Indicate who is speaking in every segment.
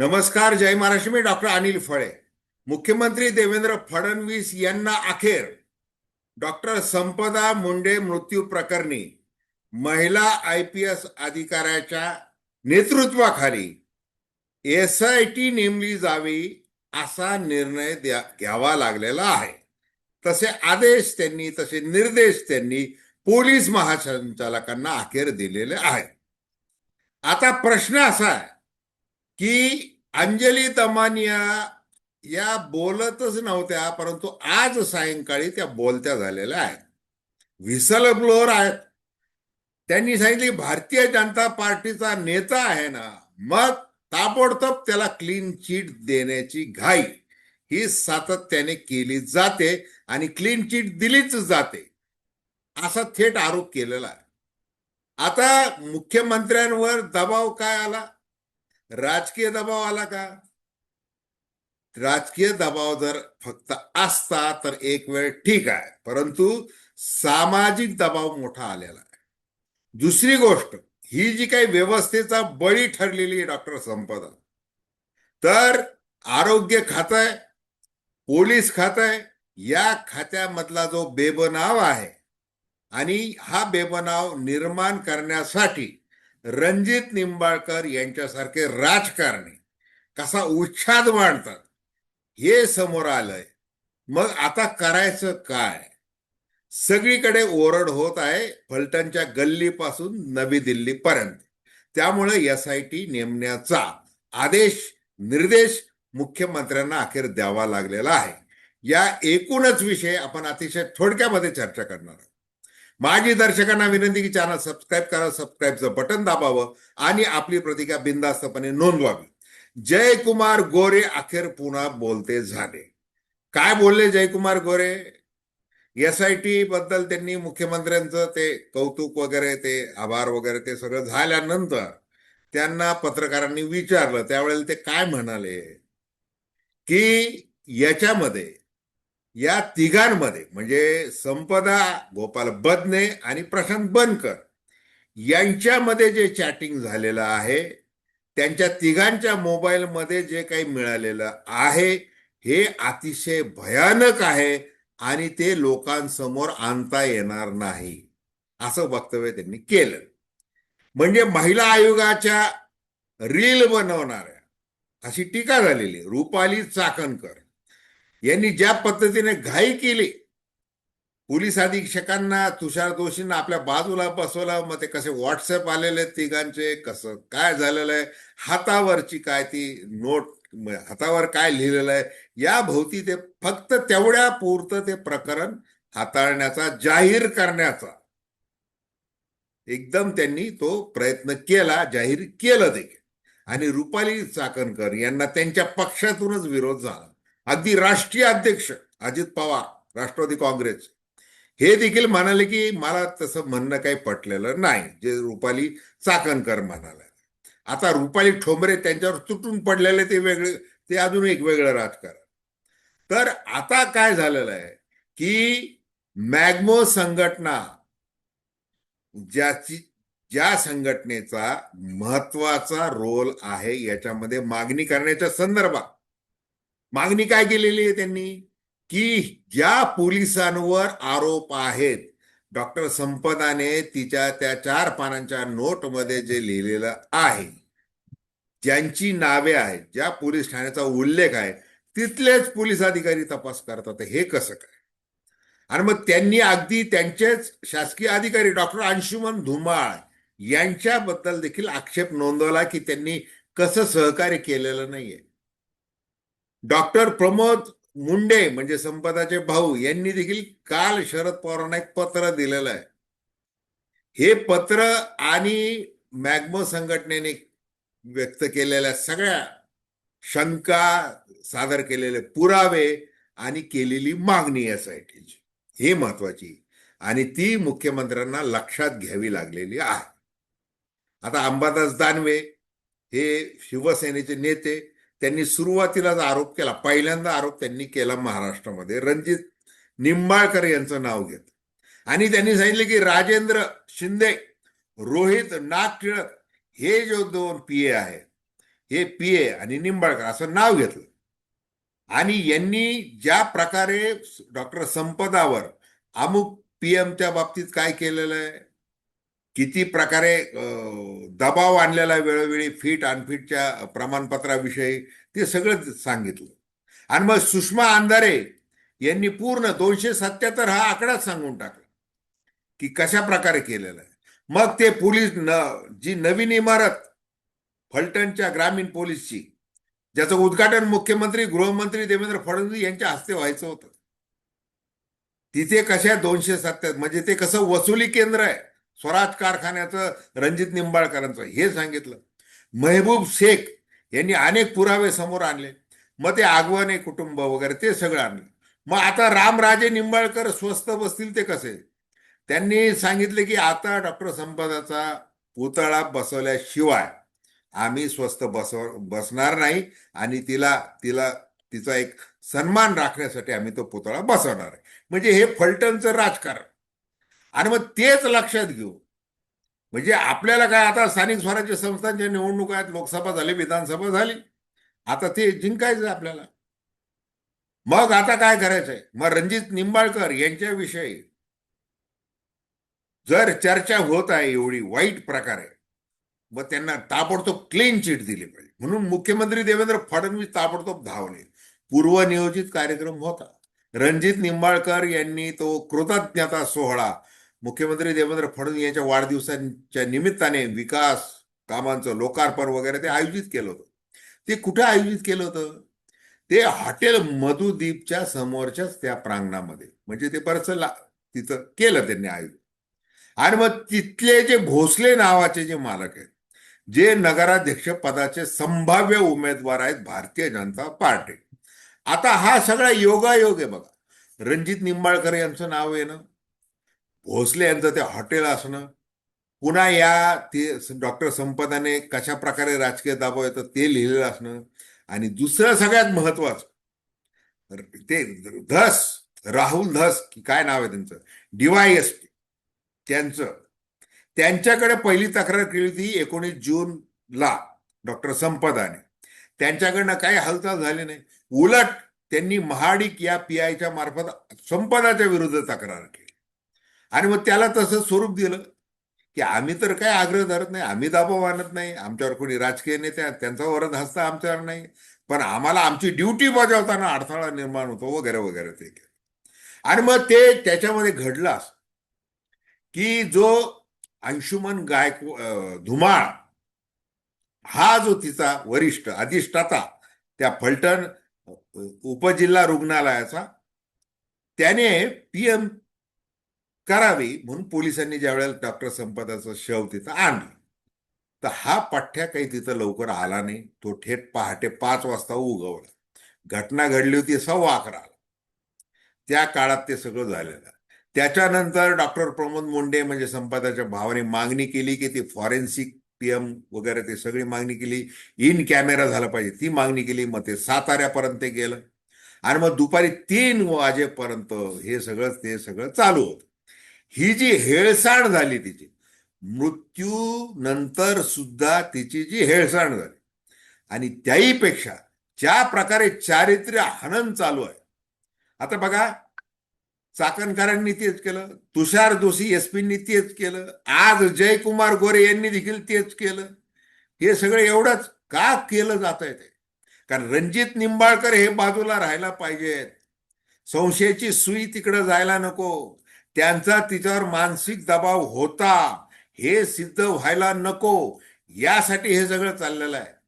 Speaker 1: नमस्कार जय महाराष्ट्र मी डॉक्टर अनिल फळे. मुख्यमंत्री देवेंद्र फडणवीस यांना अखेर डॉक्टर संपदा मुंडे मृत्यू प्रकरणी महिला आय पी एस अधिकाऱ्याच्या नेतृत्वाखाली एस आय टी नेमली जावी असा निर्णय द्या घ्यावा लागलेला आहे. तसे आदेश त्यांनी तसे निर्देश त्यांनी पोलीस महासंचालकांना अखेर दिलेले आहेत. आता प्रश्न असा आहे की अंजली तमानिया या बोलतच नव्हत्या परंतु आज सायंकाळी त्या बोलत्या झालेल्या आहेत. व्हिसल ब्लोअर आहेत. त्यांनी सांगितले भारतीय जनता पार्टीचा नेता आहे ना मग ताबडतोब त्याला क्लीन चिट देण्याची घाई. ही सातत्याने केली जाते आणि क्लीन चिट दिलीच जाते. असा थेट आरोप केलेला आहे. आता मुख्यमंत्र्यांवर दबाव काय आला? राजकीय दबाव आला का? राजकीय दबाव जर फक्त असता तर एक वेळ ठीक आहे. परंतु सामाजिक दबाव मोठा आलेला आहे. दुसरी गोष्ट ही जी काही व्यवस्थेचा बळी ठरलेली डॉक्टर संपदा तर आरोग्य खात आहे पोलीस खात आहे या खात्यामधला जो बेबनाव आहे आणि हा बेबनाव निर्माण करण्यासाठी रणजित निंबाळकर यांच्यासारखे राजकारणी कसा उच्छाद मांडतात हे समोर आलंय. मग आता करायचं काय? सगळीकडे ओरड होत आहे फलटणच्या गल्लीपासून नवी दिल्लीपर्यंत. त्यामुळे एस आय टी नेमण्याचा आदेश निर्देश मुख्यमंत्र्यांना अखेर द्यावा लागलेला आहे. या एकूणच विषय आपण अतिशय थोडक्यामध्ये चर्चा करणार आहोत. माझी दर्शकांना विनंती की चॅनल सबस्क्राईब करा सबस्क्राईबचं बटन दाबावं आणि आपली प्रतिक्रिया बिंदास्तपणे नोंदवावी. जयकुमार गोरे अखेर पुन्हा बोलते झाले. काय बोलले Jaykumar Gore? S I T बद्दल त्यांनी मुख्यमंत्र्यांचं ते कौतुक वगैरे ते आभार वगैरे ते सगळं झाल्यानंतर त्यांना पत्रकारांनी विचारलं. त्यावेळेला ते काय म्हणाले? की याच्यामध्ये या तिघांमध्ये म्हणजे संपदा गोपाल बदने आणि प्रशांत बनकर यांच्यामध्ये जे चॅटिंग झालेलं आहे त्यांच्या तिघांच्या मोबाईलमध्ये जे काही मिळालेलं आहे हे अतिशय भयानक आहे आणि ते लोकांसमोर आणता येणार नाही असं वक्तव्य त्यांनी केलं. म्हणजे महिला आयोगाच्या रील बनवणाऱ्या अशी टीका झालेली रुपाली चाकणकर. यांनी ज्या पद्धतीने घाई केली पोलीस अधीक्षकांना तुषार दोषींना आपल्या बाजूला बसवलं मग ते कसे व्हॉट्सअप आलेले तिघांचे कसं काय झालेलं आहे हातावरची काय ती नोट हातावर काय लिहिलेलं आहे या भोवती ते फक्त तेवढ्या पुरतं ते प्रकरण हाताळण्याचा जाहीर करण्याचा. एकदम त्यांनी तो प्रयत्न केला जाहीर केलं देखील. आणि रुपाली चाकणकर यांना त्यांच्या पक्षातूनच विरोध झाला. अगदी राष्ट्रीय अध्यक्ष अजित पवार राष्ट्रवादी काँग्रेस. हे देखील म्हणाले की मला तसं म्हणणं काही पटलेलं नाही जे रुपाली चाकणकर म्हणाले. आता रुपाली ठोंबरे त्यांच्यावर तुटून पडलेले ते वेगळे ते अजून एक वेगळं राजकारण. तर आता काय झालेलं आहे की मॅग्मो संघटना ज्याची ज्या संघटनेचा महत्त्वाचा रोल आहे याच्यामध्ये मागणी करण्याच्या संदर्भात मागणी काय केलेली आहे त्यांनी? की ज्या पोलिसांवर आरोप आहेत डॉक्टर संपदाने तिच्या त्या चार पानांच्या नोटमध्ये जे लिहिलेलं आहे ज्यांची नावे आहेत ज्या पोलीस ठाण्याचा उल्लेख आहे तिथलेच पोलीस अधिकारी तपास करतात. हे कसं काय? आणि मग त्यांनी अगदी त्यांचेच शासकीय अधिकारी डॉक्टर अंशुमन धुमाळ यांच्याबद्दल देखील आक्षेप नोंदवला की त्यांनी कसं सहकार्य केलेलं नाहीये. डॉक्टर प्रमोद मुंडे म्हणजे संपदाचे भाऊ यांनी देखील काल शरद पवारांना एक पत्र दिलेलं आहे. हे पत्र आणि मॅग्मो संघटनेने व्यक्त केलेल्या सगळ्या शंका सादर केलेले पुरावे आणि केलेली मागणी यासाठीची हे महत्वाची आणि ती मुख्यमंत्र्यांना लक्षात घ्यावी लागलेली आहे. आता अंबादास दानवे हे शिवसेनेचे नेते त्यांनी सुरुवातीलाच आरोप केला. पहिल्यांदा आरोप त्यांनी केला महाराष्ट्रामध्ये. रणजित निंबाळकर यांचं नाव घेत. आणि त्यांनी सांगितले की राजेंद्र शिंदे रोहित नागटिळक हे जो दोन पी ए आहेत हे पी ए आणि निंबाळकर असं नाव घेतलं. आणि यांनी ज्या प्रकारे डॉक्टर संपदावर अमुक पीएमच्या बाबतीत काय केलेलं आहे? किती प्रकारे दबाव आणलेला वेळोवेळी फिट अनफिटच्या प्रमाणपत्राविषयी ते सगळं सांगितलं. आणि मग सुषमा अंधारे यांनी पूर्ण दोनशे सत्याहत्तर हा आकडाच सांगून टाकला की कशा प्रकारे केलेला आहे. मग ते पोलीस न जी नवीन इमारत फलटणच्या ग्रामीण पोलीसची ज्याचं उद्घाटन मुख्यमंत्री गृहमंत्री देवेंद्र फडणवीस यांच्या हस्ते व्हायचं होतं. तिथे कशा दोनशे सत्याहत्तर म्हणजे ते कसं वसुली केंद्र आहे स्वराज कारखान्याचं रणजित निंबाळकरांचं हे सांगितलं. महबूब शेख यांनी अनेक पुरावे समोर आणले. मग ते आगवाने कुटुंब वगैरे ते सगळं आणलं. मग आता रामराजे निंबाळकर स्वस्त बसतील ते कसे? त्यांनी सांगितले की आता डॉक्टर संपदाचा पुतळा बसवल्याशिवाय आम्ही स्वस्त बसव बसणार नाही आणि तिला तिला तिचा एक सन्मान राखण्यासाठी आम्ही तो पुतळा बसवणार आहे. म्हणजे हे फलटणचं राजकारण. आणि मग तेच लक्षात घेऊ. म्हणजे आपल्याला काय आता स्थानिक स्वराज्य संस्थांच्या निवडणुका आहेत लोकसभा झाली विधानसभा झाली. आता ते जिंकायचं आपल्याला. मग आता काय करायचंय? मग रणजित निंबाळकर यांच्याविषयी जर चर्चा होत आहे एवढी वाईट प्रकारे मग त्यांना ताबडतोब क्लीन चिट दिली पाहिजे. म्हणून मुख्यमंत्री देवेंद्र फडणवीस ताबडतोब धावले. पूर्वनियोजित कार्यक्रम होता. रणजित निंबाळकर यांनी तो कृतज्ञता सोहळा मुख्यमंत्री देवेंद्र फडणवीस यांच्या वाढदिवसांच्या निमित्ताने विकास कामांचं लोकार्पण वगैरे ते आयोजित केलं होतं. ते कुठं आयोजित केलं होतं? ते हॉटेल मधुदीपच्या समोरच्याच त्या प्रांगणामध्ये. म्हणजे ते परत ला तिथं केलं त्यांनी आयोजित आणि मग तिथले जे भोसले नावाचे जे मालक आहेत जे नगराध्यक्ष पदाचे संभाव्य उमेदवार आहेत भारतीय जनता पार्टी. आता हा सगळा योगायोग आहे बघा. रणजित निंबाळकर यांचं नाव येणं भोसले यांचं ते हॉटेल असणं पुन्हा या ते डॉक्टर संपदाने कशा प्रकारे राजकीय दबाव येतं ते लिहिलेलं असणं आणि दुसरं सगळ्यात महत्वाचं ते धस राहुल धस की काय नाव आहे त्यांचं? डीवायएस त्यांचं. त्यांच्याकडे पहिली तक्रार केली होती एकोणीस जूनला डॉक्टर संपदाने. त्यांच्याकडनं काही हालचाल झाली नाही. उलट त्यांनी महाडिक या पी आयच्या मार्फत संपदाच्या विरुद्ध तक्रार केली. आणि मग त्याला तसं स्वरूप दिलं की आम्ही तर काय आग्रह धरत नाही आम्ही दाबाव आणत नाही आमच्यावर कोणी राजकीय नेते त्यांचा वरद हस्ता आमच्यावर नाही. पण आम्हाला आमची ड्युटी बजावताना अडथळा निर्माण होतो वगैरे वगैरे ते आणि मग ते त्याच्यामध्ये घडलं की जो अंशुमन गायक धुमाळ हा जो तिचा वरिष्ठ अधिष्ठाता त्या फलटण उपजिल्हा रुग्णालयाचा त्याने पीएम करावी म्हणून पोलिसांनी ज्यावेळेला डॉक्टर संपदाचं शव तिथं आणलं तर हा पठ्ठ्या काही तिथं लवकर आला नाही. तो थेट पहाटे पाच वाजता उगवला. घटना घडली होती सव्वा अकरा त्या काळात ते सगळं झालेलं. त्याच्यानंतर डॉक्टर प्रमोद मुंडे म्हणजे संपदाच्या भावाने मागणी केली की ती फॉरेन्सिक पीएम वगैरे ते सगळी मागणी केली. इन कॅमेरा झाला पाहिजे. ती मागणी केली. मग ते साताऱ्यापर्यंत गेलं. आणि मग दुपारी तीन वाजेपर्यंत हे सगळं ते सगळं चालू होतं. ही जी हेळसांड झाली तिची मृत्यू नंतर सुद्धा तिची जी हेळसांड झाली. आणि त्याहीपेक्षा ज्या प्रकारे चारित्र्य हनन चालू आहे आता बघा चाकणकरांनी तेच केलं तुषार जोशी एसपींनी तेच केलं आज जयकुमार गोरे यांनी देखील तेच केलं. हे सगळं एवढंच का केलं जात आहे ते? कारण रणजित निंबाळकर हे बाजूला राहायला पाहिजेत. संशयाची सुई तिकडं जायला नको. त्यांचा तिच्यावर मानसिक दबाव होता. हे सिद्ध व्हायला नको. यासाठी हे सगळं चाललेलं आहे.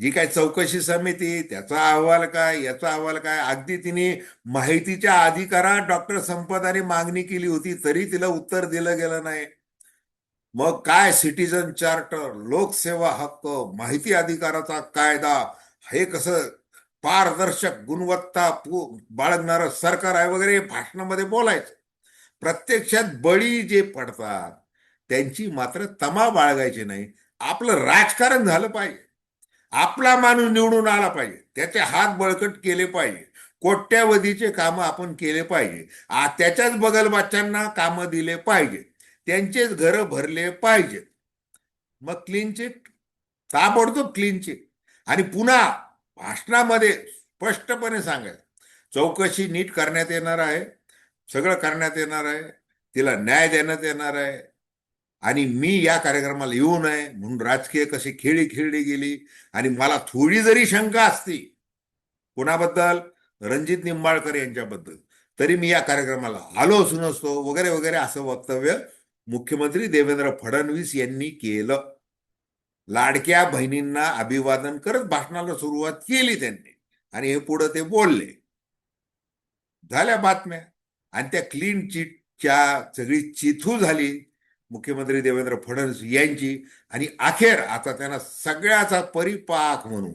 Speaker 1: जी काय चौकशी समिती त्याचा अहवाल काय याचा अहवाल काय अगदी तिने माहितीच्या अधिकारात डॉक्टर संपदाने मागणी केली होती तरी तिला उत्तर दिलं गेलं नाही. मग काय सिटीजन चार्टर लोकसेवा हक्क माहिती अधिकाराचा कायदा हे कसं पारदर्शक गुणवत्ता बाळगणारं सरकार आहे वगैरे भाषणामध्ये बोलायचं. प्रत्यक्षात बळी जे पडतात त्यांची मात्र तमा बाळगायची नाही. आपलं राजकारण झालं पाहिजे. आपला माणूस निवडून आला पाहिजे. त्याचे हात बळकट केले पाहिजे. कोट्यावधीचे कामं आपण केले पाहिजे. आ त्याच्याच बगलबाच्यांना कामं दिले पाहिजे. त्यांचेच घरं भरले पाहिजेत मग क्लीन चिट ताबडतोब क्लीन चिट आणि पुन्हा भाषणामध्ये स्पष्टपणे सांगायचं. चौकशी नीट करण्यात येणार आहे. सगळं करण्यात येणार आहे. तिला न्याय देण्यात येणार आहे. आणि मी या कार्यक्रमाला येऊ नये म्हणून राजकीय कशी खेळी खेळली गेली. आणि मला थोडी जरी शंका असती कोणाबद्दल? रणजित निंबाळकर यांच्याबद्दल. तरी मी या कार्यक्रमाला आलो असून नसतो. वगैरे वगैरे असं वक्तव्य मुख्यमंत्री देवेंद्र फडणवीस यांनी केलं. लाडक्या बहिणींना अभिवादन करत भाषणाला सुरुवात केली त्यांनी. आणि हे पुढे ते बोलले. झाल्या बातम्या. आणि त्या क्लीन चिटच्या सगळी चिथू झाली. मुख्यमंत्री देवेंद्र फडणवीस यांची आणि अखेर आता त्यांना सगळ्याचा परिपाक म्हणून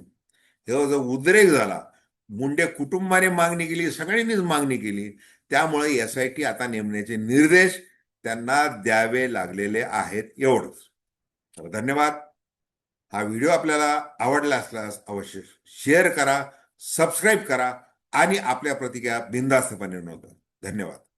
Speaker 1: हे जो उद्रेक झाला मुंडे कुटुंबाने मागणी केली सगळ्यांनीच मागणी केली त्यामुळे एस आय टी आता नेमण्याचे निर्देश त्यांना द्यावे लागलेले आहेत एवढंच. तर धन्यवाद. हा व्हिडिओ आपल्याला आवडला असल्यास अवश्य शेअर करा सबस्क्राईब करा आणि आपल्या प्रतिक्रिया बिनधास्तपणे नोंदवा. धन्यवाद.